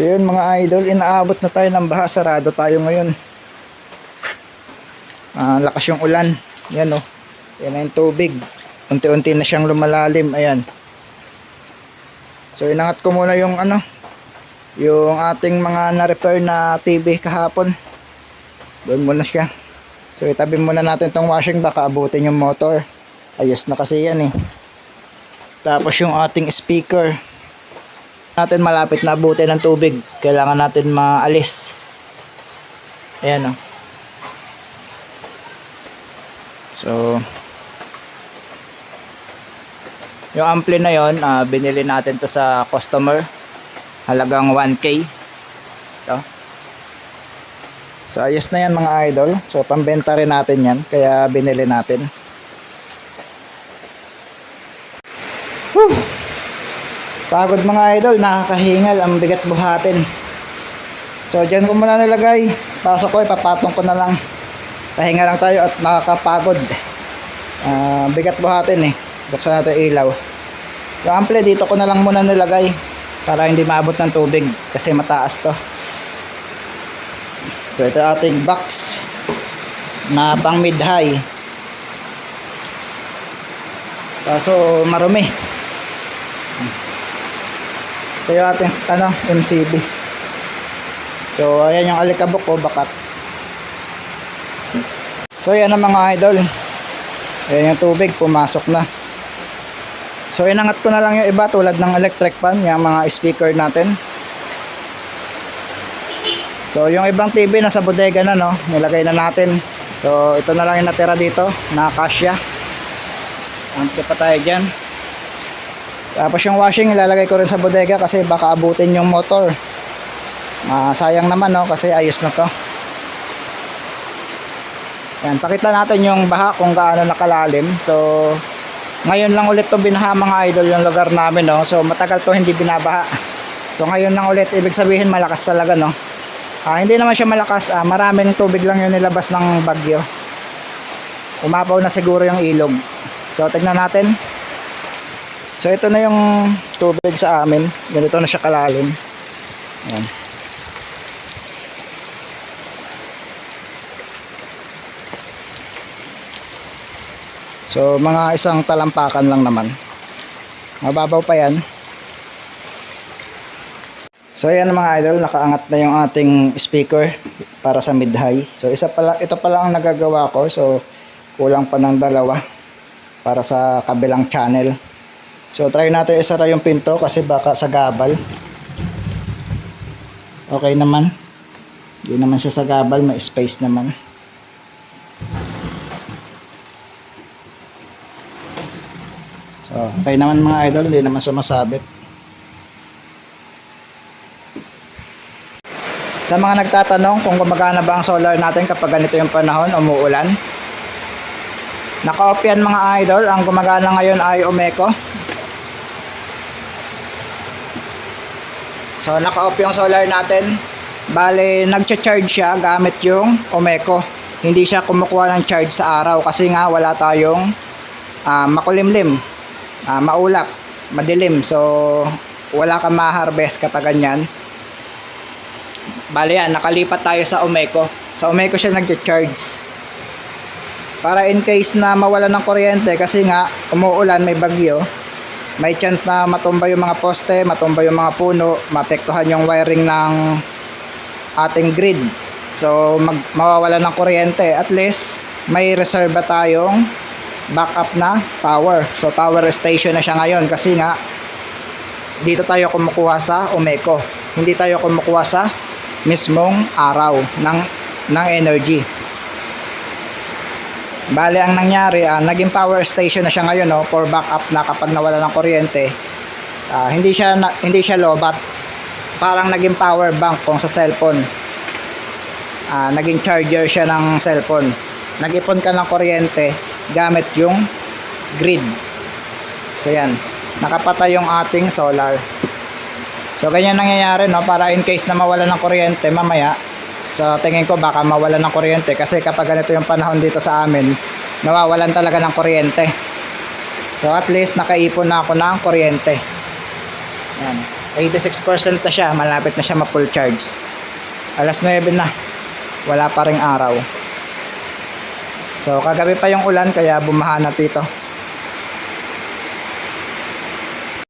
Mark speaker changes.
Speaker 1: So yun mga idol, inaabot na tayo ng baha. Sarado tayo ngayon. Ah, lakas yung ulan. Yan oh. Yan na yung tubig. Unti-unti na siyang lumalalim. Ayan. So inangat ko muna yung ano, yung ating mga na-repair na TV kahapon. Doon muna siya. So itabi muna natin tong washing baka abutin yung motor. Ayos na kasi yan eh. Tapos yung ating speaker natin malapit na abutin ng tubig. Kailangan natin maalis. Ayan o. So, yung ampli na yon ah, binili natin to sa customer. Halagang 1K. Ito. So, ayos na yan mga idol. So, pambenta rin natin yan. Kaya binili natin. Pagod mga idol, nakakahingal, ang bigat buhatin. So, dyan ko muna nilagay. Pasok ko, ipapatong ko na lang. Pahinga lang tayo at nakakapagod. Ah, bigat buhatin eh. Buksan natin ilaw. Yung ampli, dito ko na lang muna nilagay. Para hindi maabot ng tubig. Kasi mataas to. So, ito ating box. Na pang mid-high. Kaso, marumi. Ito yung ating ano, MCB. So, ayan yung alikabok ko, bakat. So, yan ang mga idol. Ayan yung tubig, pumasok na. So, inangat ko na lang yung iba tulad ng electric fan, yung mga speaker natin. So, yung ibang TV nasa bodega na, no? Nilagay na natin. So, ito na lang yung natira dito, na kasya. Antay pa tayo dyan. Tapos yung washing ilalagay ko rin sa bodega kasi baka abutin yung motor. Ah, sayang naman no kasi ayos na to. Yan, pakita natin yung baha kung gaano nakalalim. So ngayon lang ulit to binaha mga idol yung lugar namin no. So matagal to hindi binabaha. So ngayon lang ulit ibig sabihin malakas talaga no. Ah, hindi naman siya malakas, ah, maraming tubig lang yung nilabas ng bagyo. Umapaw na siguro yung ilog. So tignan natin. So ito na yung tubig sa amin. Ganito na siya kalalim. Ayan. So mga isang talampakan lang naman. Mababaw pa yan. So ayan mga idol, nakaangat na yung ating speaker para sa mid-high. So isa pala, ito pala ang nagagawa ko. So kulang pa ng dalawa para sa kabilang channel. So try natin isara yung pinto kasi baka sa gabal. Okay naman. Hindi naman siya sa gabal, may space naman. So, okay naman mga idol, hindi naman sumasabit. Sa mga nagtatanong kung gumagana ba ang solar natin kapag ganito yung panahon, umuulan. Naka-off yan mga idol, ang gumagana ngayon ay Umeco. So naka-off yung solar natin. Bale, nagcha-charge siya gamit yung Omeco. Hindi siya kumukuha ng charge sa araw kasi nga wala tayong ah, makulimlim, ah, maulap, madilim. So wala kang ma-harvest kapag ganyan. Bale yan, nakalipat tayo sa Omeco. Sa Omeco siya nagcha-charge. Para in case na mawala ng kuryente kasi nga umuulan, may bagyo, may chance na matumba yung mga poste, matumba yung mga puno, mapektuhan yung wiring ng ating grid. So, mag, mawawala ng kuryente. At least, may reserva tayong backup na power. So, power station na siya ngayon kasi nga, dito tayo kumukuha sa Umeco. Hindi tayo kumukuha sa mismong araw ng, ng energy. Bale, ang nangyari, ah, naging power station na siya ngayon no, for backup na kapag nawala ng kuryente. Ah, hindi siya na, hindi siya lobat. Parang naging power bank kung sa cellphone. Ah, naging charger siya ng cellphone. Nag-ipon ka ng kuryente gamit yung grid. So yan, nakapatay yung ating solar. So ganyan nangyayari no para in case na mawala ng kuryente mamaya So tingin ko baka mawala ng kuryente kasi kapag ganito yung panahon dito sa amin, nawawalan talaga ng kuryente. So at least nakaipon na ako ng kuryente. Yan. 86% na siya, malapit na siya ma-full charge. Alas 9 na, wala pa ring araw. So, kagabi pa yung ulan, kaya bumaha na dito.